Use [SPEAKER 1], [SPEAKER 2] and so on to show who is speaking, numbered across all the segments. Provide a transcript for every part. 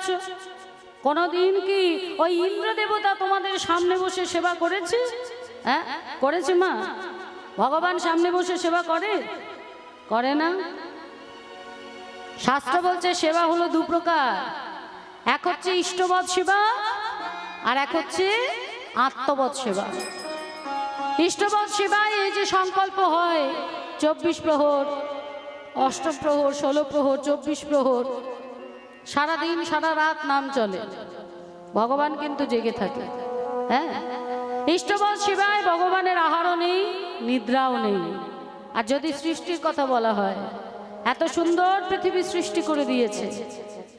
[SPEAKER 1] বেড়াচ্ছ কোনোদিন কি ওই ইন্দ্র দেবতা তোমাদের সামনে বসে সেবা করেছে? হ্যাঁ? করেছে মা? ভগবান সামনে বসে সেবা করে? করে না? শাস্ত্র বলছে সেবা হলো দু প্রকার। এক হচ্ছে ইষ্টবধ সেবা, আর এক হচ্ছে আত্মবধ সেবা। ইষ্টবধ সেবায় এই যে সংকল্প হয়, চব্বিশ প্রহর অষ্টপ্রহর ষোলো প্রহর, চব্বিশ প্রহর সারাদিন, সারা রাত নাম চলে। ভগবান কিন্তু জেগে থাকে। হ্যাঁ? ইষ্টবল সেবায় ভগবানের আহারও নেই, নিদ্রাও নেই। আর যদি সৃষ্টির কথা বলা হয়, এত সুন্দর পৃথিবী সৃষ্টি করে দিয়েছে।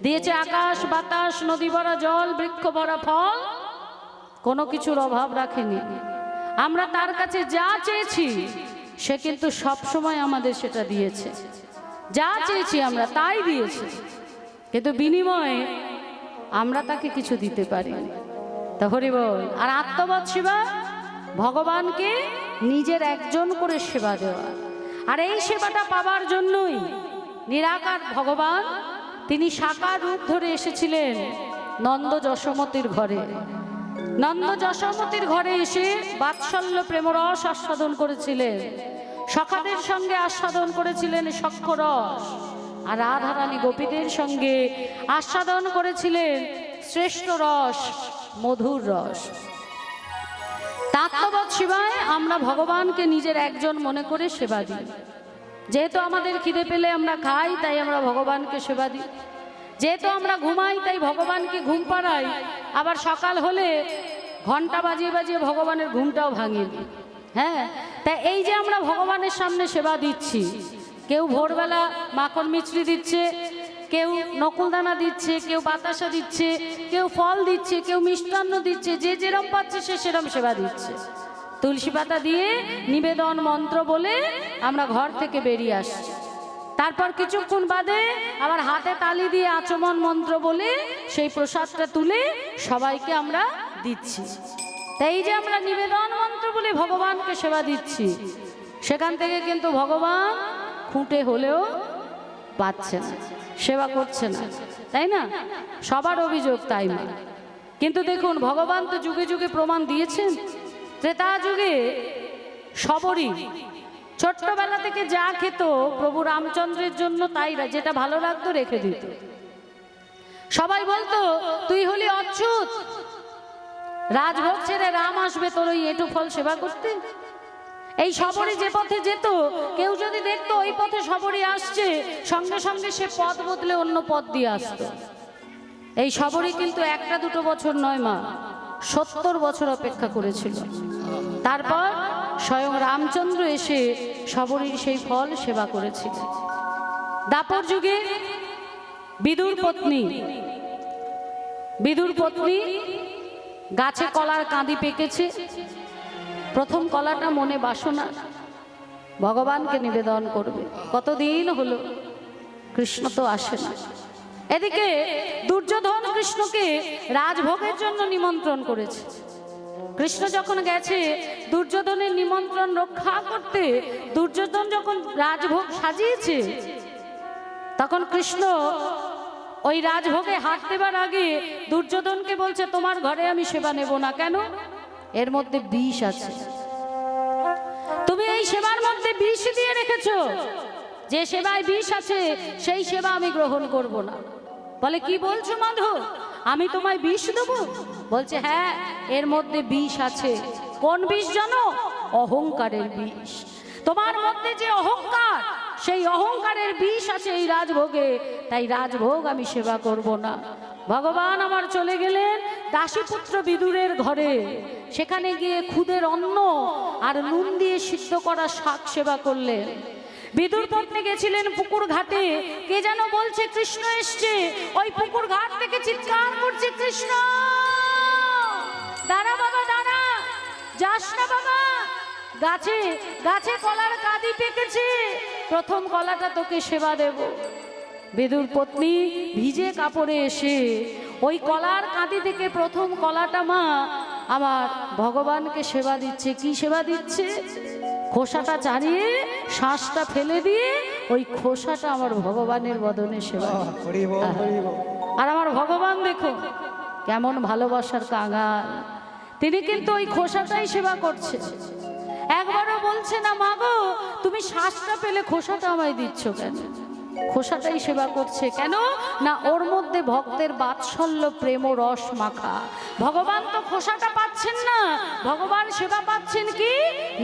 [SPEAKER 1] দিয়েছে আকাশ, বাতাস, নদী ভরা জল, বৃক্ষ ভরা ফল। কোনো কিছুর অভাব রাখেনি। আমরা তার কাছে যা চেয়েছি, সে কিন্তু সবসময় আমাদের সেটা দিয়েছে। যা চেয়েছি আমরা তাই দিয়েছি। কিন্তু বিনিময়ে আমরা তাকে কিছু দিতে পারি। তা হরি বল। আর আত্মবাদ সেবা ভগবানকে নিজের একজন করে সেবা দেওয়া। আর এই সেবাটা পাবার জন্যই নিরাকার ভগবান তিনি সাকার রূপ ধরে এসেছিলেন নন্দ যশমতির ঘরে। নন্দ যশমতির ঘরে এসে বাৎসল্য প্রেমরস আস্বাদন করেছিলেন। সখাদের সঙ্গে আস্বাদন করেছিলেন সক্ষরস। আর রাধারানী গোপীদের সঙ্গে আস্বাদন করেছিলেন শ্রেষ্ঠ রস, মধুর রস। তাত্ত্ববৎ সেবায় আমরা ভগবানকে নিজের একজন মনে করে সেবা দিই। যেহেতু আমাদের খিদে পেলে আমরা খাই, তাই আমরা ভগবানকে সেবা দিই। যেহেতু আমরা ঘুমাই, তাই ভগবানকে ঘুম পাড়াই। আবার সকাল হলে ঘণ্টা বাজিয়ে বাজিয়ে ভগবানের ঘুমটাও ভাঙিয়ে দিই। হ্যাঁ তা এই যে আমরা ভগবানের সামনে সেবা দিচ্ছি কেউ ভোরবেলা মাখন মিছরি দিচ্ছে, কেউ নকুলদানা দিচ্ছে, কেউ বাতাসা দিচ্ছে, কেউ ফল দিচ্ছে, কেউ মিষ্টান্ন দিচ্ছে, যে যেরম পাচ্ছে সে সেরম সেবা দিচ্ছে। তুলসী পাতা দিয়ে নিবেদন মন্ত্র বলে আমরা ঘর থেকে বেরিয়ে আসছি। তারপর কিছুক্ষণ বাদে আবার হাতে তালি দিয়ে আচমন মন্ত্র বলে সেই প্রসাদটা তুলে সবাইকে আমরা দিচ্ছি। তাই যে আমরা নিবেদন মন্ত্র বলে ভগবানকে সেবা দিচ্ছি। সেখান থেকে কিন্তু ভগবান খুঁটে হলেও পাচ্ছে না, সেবা করছে না, তাই না? সবার অভিযোগ তাই না কিন্তু দেখুন, ভগবান তো যুগে যুগে প্রমাণ দিয়েছেন, ত্রেতা যুগে সবরই, ছোট্টবেলা থেকে যা খেত, প্রভু রামচন্দ্রের জন্য তাই যেটা ভালো লাগতো রেখে দিত। সবাই বলতো, তুই হলি অচ্যুত। রাজভোগ ছেড়ে রাম আসবে, তোর ওই এটু ফল সেবা করতে? এই সবরই যে পথে যেত, কেউ যদি দেখতো ওই পথে সবরই আসছে, সঙ্গে সঙ্গে সে পথ বদলে অন্য পথ দিয়ে আসতো। এই সবরই কিন্তু একটা দুটো বছর নয় মা, সত্তর বছর অপেক্ষা করেছিল। তারপর স্বয়ং রামচন্দ্র এসে সবরীর সেই ফল সেবা করেছিল। দাপর যুগে বিদুর পত্নী বিদুর পত্নী গাছে কলার কাঁদি পেকেছে। প্রথম কলাটা মনে বাসনা ভগবানকে নিবেদন করবে। কতদিন হলো কৃষ্ণ তো আসে না। এদিকে দুর্যোধন কৃষ্ণকে রাজভোগের জন্য নিমন্ত্রণ করেছে। কৃষ্ণ যখন গেছে দুর্যোধনের নিমন্ত্রণ রক্ষা করতে, দুর্যোধন যখন রাজভোগ সাজিয়েছে, তখন কৃষ্ণ ওই রাজভোগে দেবার আগে দুর্যোধনকে বলছে, তোমার ঘরে আমি সেবা নেব না কেন? এর মধ্যে বিষ আছে। তুমি এই সেবার মধ্যে বিষ দিয়ে রেখেছো। যে সেবায় বিষ আছে, সেই সেবা আমি গ্রহণ করব না। বলে, কি বলছো মাধব আমি তোমায় বিষ দেবো? বলছে হ্যাঁ এর মধ্যে বিষ আছে। কোন বিষ জানো? অহংকারের বিষ। তোমার মধ্যে যে অহংকার, সেই অহংকারের বিষ আছে এই রাজভোগে। তাই রাজভোগ আমি সেবা করব না। ভগবান আমার চলে গেলেন দাসীপুত্র বিদুরের ঘরে, সেখানে গিয়ে খুদের অন্ন আর নুন দিয়ে সিদ্ধ করা শাক সেবা করলেন। বিদুর পত্নী গেছিলেন পুকুর ঘাটে। কে যেন বলছে, কৃষ্ণ এসছে। ওই পুকুর ঘাট থেকে চিৎকার করছে, কৃষ্ণ! দাঁড়া বাবা, দাঁড়া! যাস না বাবা! গাছে গাছে কলার কাঁদি পেকেছে। প্রথম কলাটা তোকে সেবা দেব। বিদুর পত্নী ভিজে কাপড়ে এসে ওই কলার কাঁদি থেকে প্রথম কলাটা মা আমার ভগবানকে সেবা দিচ্ছে। কি সেবা দিচ্ছে? খোসাটা চাড়িয়ে শ্বাসটা ফেলে দিয়ে ওই খোসাটা আমার ভগবানের বদনে সেবা
[SPEAKER 2] বল
[SPEAKER 1] আর আমার ভগবান দেখো কেমন ভালোবাসার কাঙাল। তিনি কিন্তু ওই খোসাটাই সেবা করছে। একবারও বলছে না মাগো তুমি শ্বাসটা পেলে খোসাটা আমায় দিচ্ছ কেন? খোসাটাই সেবা করছে কেন? না ওর মধ্যে ভক্তের বাৎসল্য, প্রেম রস মাখা। ভগবান তো খোসাটা পাচ্ছেন না। ভগবান সেবা পাচ্ছেন কি?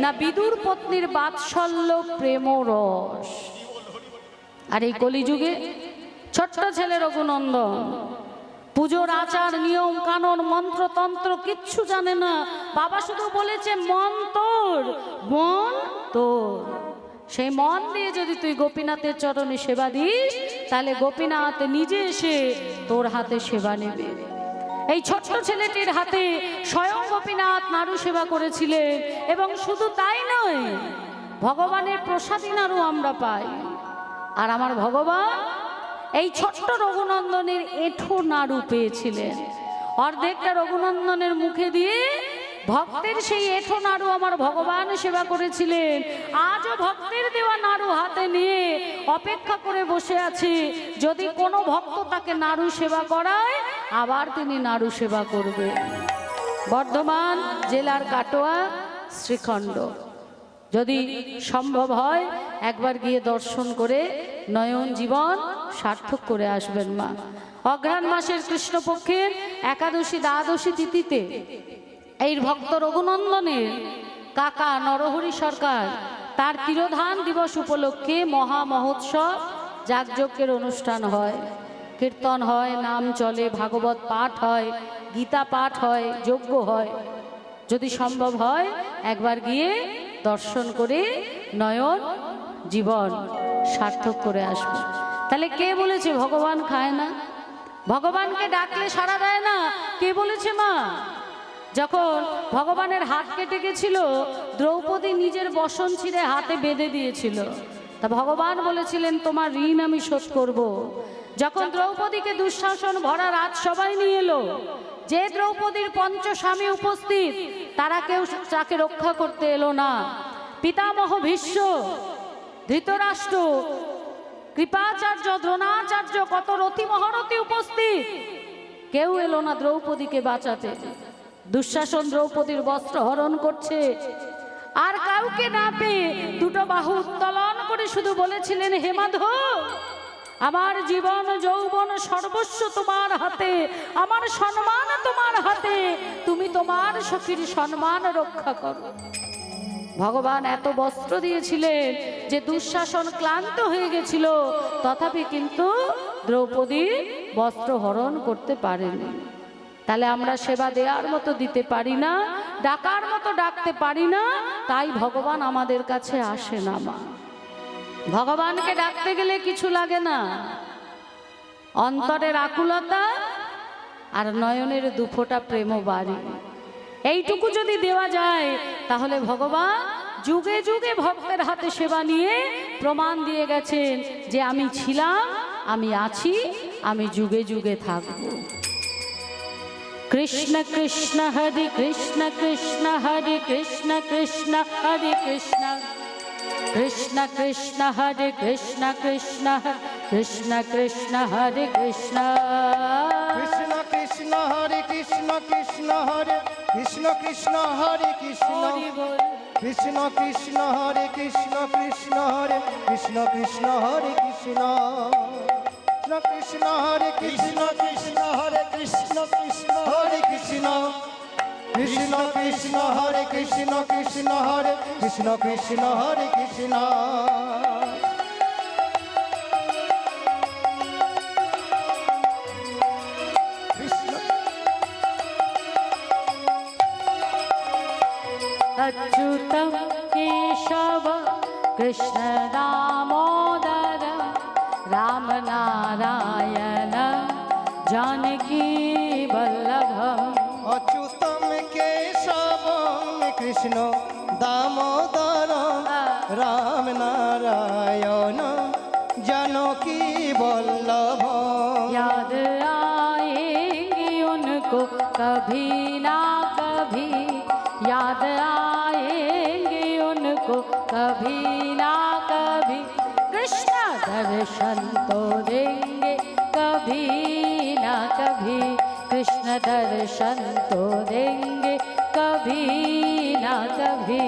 [SPEAKER 1] না বিদুর পত্নীর বাৎসল্য, প্রেম রস। আর এই কলিযুগে ছোট্ট ছেলে রঘুনন্দন, পুজোর আচার, নিয়ম, কানুন মন্ত্রতন্ত্র কিচ্ছু জানে না। বাবা শুধু বলেছে, মন তোর মন তোর। সেই মন দিয়ে যদি তুই গোপীনাথের চরণে সেবা দিস, তাহলে গোপীনাথ নিজে এসে তোর হাতে সেবা নেবে। এই ছোট্ট ছেলেটির হাতে স্বয়ং গোপীনাথ নাড়ু সেবা করেছিলেন, এবং শুধু তাই নয়, ভগবানের প্রসাদী নাড়ু আমরা পাই। আর আমার ভগবান এই ছোট্ট রঘুনন্দনের এঁঠো নাড়ু পেয়েছিলেন। অর্ধেকটা রঘুনন্দনের মুখে দিয়ে ভক্তের সেই এঁঠো নাড়ু আমার ভগবান সেবা করেছিলেন। আজও ভক্তের দেওয়া নাড়ু হাতে নিয়ে অপেক্ষা করে বসে আছি। যদি কোনো ভক্ত তাকে নাড়ু সেবা করায়, আবার তিনি নাড়ু সেবা করবে। বর্ধমান জেলার কাটোয়া, শ্রীখণ্ড। যদি সম্ভব হয়, একবার গিয়ে দর্শন করে নয়ন জীবন সার্থক করে আসবেন মা। অঘ্রাণ মাসের কৃষ্ণপক্ষের একাদশী দ্বাদশী তিথিতে এই ভক্ত রঘুনন্দনের কাকা নরহরি সরকার, তার তিরোধান দিবস উপলক্ষে মহা মহোৎসব যাগযজ্ঞের অনুষ্ঠান হয়। কীর্তন হয়, নাম চলে, ভাগবত পাঠ হয়, গীতা পাঠ হয়, যজ্ঞ হয়। যদি সম্ভব হয়, একবার গিয়ে দর্শন করে নয়ন, জীবন সার্থক করে আসবে। তাহলে কে বলেছে ভগবান খায় না? ভগবানকে ডাকলে সাড়া দেয় না? কে বলেছে মা? যখন ভগবানের হাত কেটে গেছিল, দ্রৌপদী নিজের বসন ছিঁড়ে হাতে বেঁধে দিয়েছিল। তা ভগবান বলেছিলেন, তোমার ঋণ আমি শোধ করব। যখন দ্রৌপদীকে দুঃশাসন ভরা রাত সবাই নিয়ে এলো, যে দ্রৌপদীর পঞ্চস্বামী উপস্থিত, তারা কেউ তাকে রক্ষা করতে এলো না। পিতামহ ভীষ্ম, ধৃতরাষ্ট্র, কৃপাচার্য, দ্রোণাচার্য, কত রথি মহারথী উপস্থিত, কেউ এলো না দ্রৌপদীকে বাঁচাতে। দুঃশাসন দ্রৌপদীর বস্ত্র হরণ করছে। আর কাউকে না পেয়ে দুটো বাহু উত্তোলন করে শুধু বলেছিলেন, হে মাধব, আমার জীবন যৌবন সর্বস্ব তোমার হাতে, আমার সম্মান তোমার হাতে, তুমি তোমার সখীর সম্মান রক্ষা করো। ভগবান এত বস্ত্র দিয়েছিলেন যে দুঃশাসন ক্লান্ত হয়ে গেছিল। তথাপি কিন্তু দ্রৌপদী বস্ত্র হরণ করতে পারেনি তাহলে আমরা সেবা দেওয়ার মতো দিতে পারি না, ডাকার মতো ডাকতে পারি না, তাই ভগবান আমাদের কাছে আসে না মা। ভগবানকে ডাকতে গেলে কিছু লাগে না। অন্তরের আকুলতা আর নয়নের দুফোটা প্রেম বাড়ি। এইটুকু যদি দেওয়া যায়, তাহলে ভগবান যুগে যুগে ভক্তের হাতে সেবা নিয়ে প্রমাণ দিয়ে গেছেন যে আমি ছিলাম, আমি আছি, আমি যুগে যুগে থাকব। কৃষ্ণ কৃষ্ণ হরে কৃষ্ণ কৃষ্ণ হরে কৃষ্ণ কৃষ্ণ হরে কৃষ্ণ কৃষ্ণ কৃষ্ণ হরে কৃষ্ণ কৃষ্ণ হরে কৃষ্ণ কৃষ্ণ হরে কৃষ্ণ
[SPEAKER 2] কৃষ্ণ কৃষ্ণ হরে কৃষ্ণ কৃষ্ণ হরে কৃষ্ণ কৃষ্ণ হরে কৃষ্ণ কৃষ্ণ কৃষ্ণ হরে কৃষ্ণ কৃষ্ণ হরে কৃষ্ণ কৃষ্ণ হরে Krishna Krishna Krishna Hare Krishna. Krishna Hare Krishna Krishna Hare Krishna. Krishna Krishna Hare Krishna Krishna Hare Krishna Krishna Hare Krishna.
[SPEAKER 1] अच्युतं Keshav कृष्णदामोद Ram Narayan Janaki Vallabham.
[SPEAKER 2] Achyutam Keshavam Krishna Damodar Ram Narayan Janaki Vallabh
[SPEAKER 1] याद आए उनको कभी ना कभी। याद आए उनको कभी ना कभी। दर्शन तो देंगे कभी ना कभी कृष्ण दर्शन तो देंगे कभी ना कभी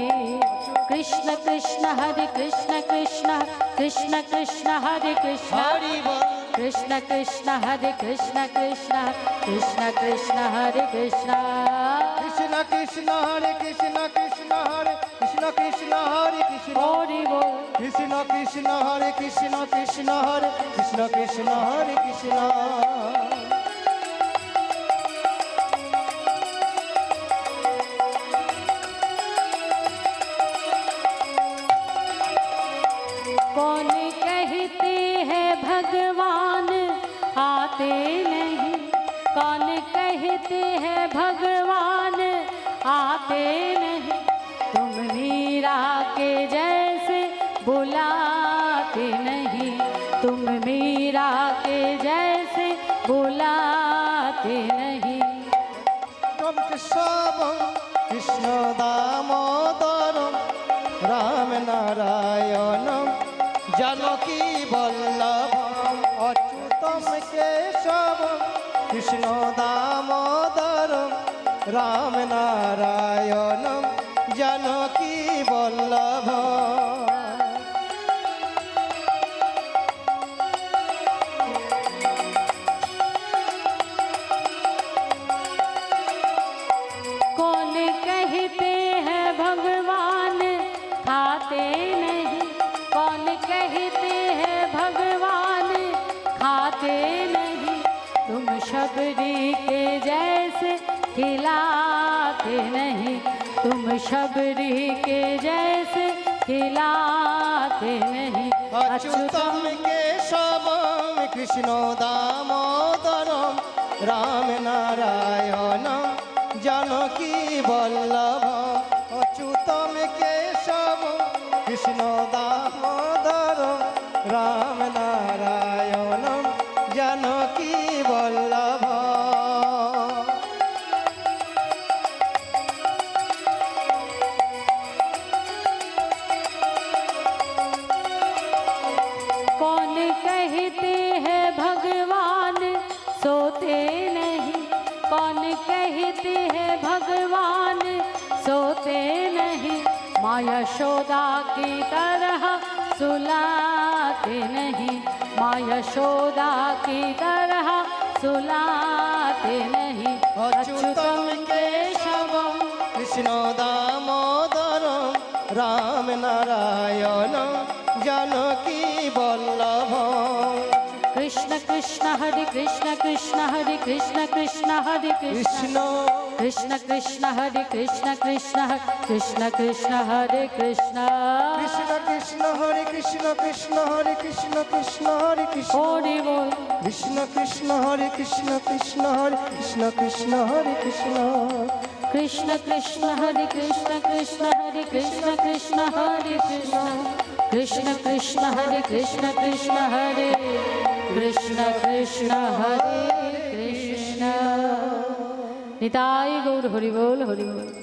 [SPEAKER 1] कृष्ण कृष्ण हरे कृष्ण कृष्ण कृष्ण कृष्ण हरे कृष्ण कृष्ण कृष्ण हरे कृष्ण कृष्ण कृष्ण कृष्ण हरे कृष्ण
[SPEAKER 2] कृष्ण कृष्ण हरे कृष्ण कृष्ण हरे কৃষ্ণ কৃষ্ণ হরে কৃষ্ণ
[SPEAKER 1] हरि बोल
[SPEAKER 2] কৃষ্ণ কৃষ্ণ হরে কৃষ্ণ কৃষ্ণ হরে কৃষ্ণ কৃষ্ণ হরে কৃষ্ণ
[SPEAKER 1] कौन कहते हैं भगवान आते नहीं कौन कहते हैं भगवान
[SPEAKER 2] রাম কেশবম কৃষ্ণ দামোদরম রাম নারায়ণম জানকী বল্লভম অচ্যুতম কেশবম কৃষ্ণ দামোদরম রাম নারায়ণম
[SPEAKER 1] खिलाते नहीं अच्युतम केशवम कृष्णो दामोदरम राम नारायणम जानकी वल्लभम अच्युतम केशवम कृष्ण दाम सुलाते नहीं
[SPEAKER 2] अच्युतम केशवम कृष्णो Damodaram Ram
[SPEAKER 1] Narayan Hare Krishna Krishna Hare Krishna Krishna Hare Krishna Krishna
[SPEAKER 2] Krishna
[SPEAKER 1] Hare Krishna Krishna Krishna Krishna Hare Krishna Krishna Krishna Hare
[SPEAKER 2] Krishna Krishna Hare Krishna Krishna Hare Krishna Hare Bol Krishna
[SPEAKER 1] Krishna Hare
[SPEAKER 2] Krishna Krishna Hare Krishna Krishna Hare Krishna Krishna Krishna Hare
[SPEAKER 1] Krishna Krishna Hare Krishna Krishna Hare Krishna Krishna Krishna Hare Krishna Krishna Hare Krishna Krishna हरे कृष्ण कृष्ण हरे कृष्ण निताई गौर हरि बोल हरि बोल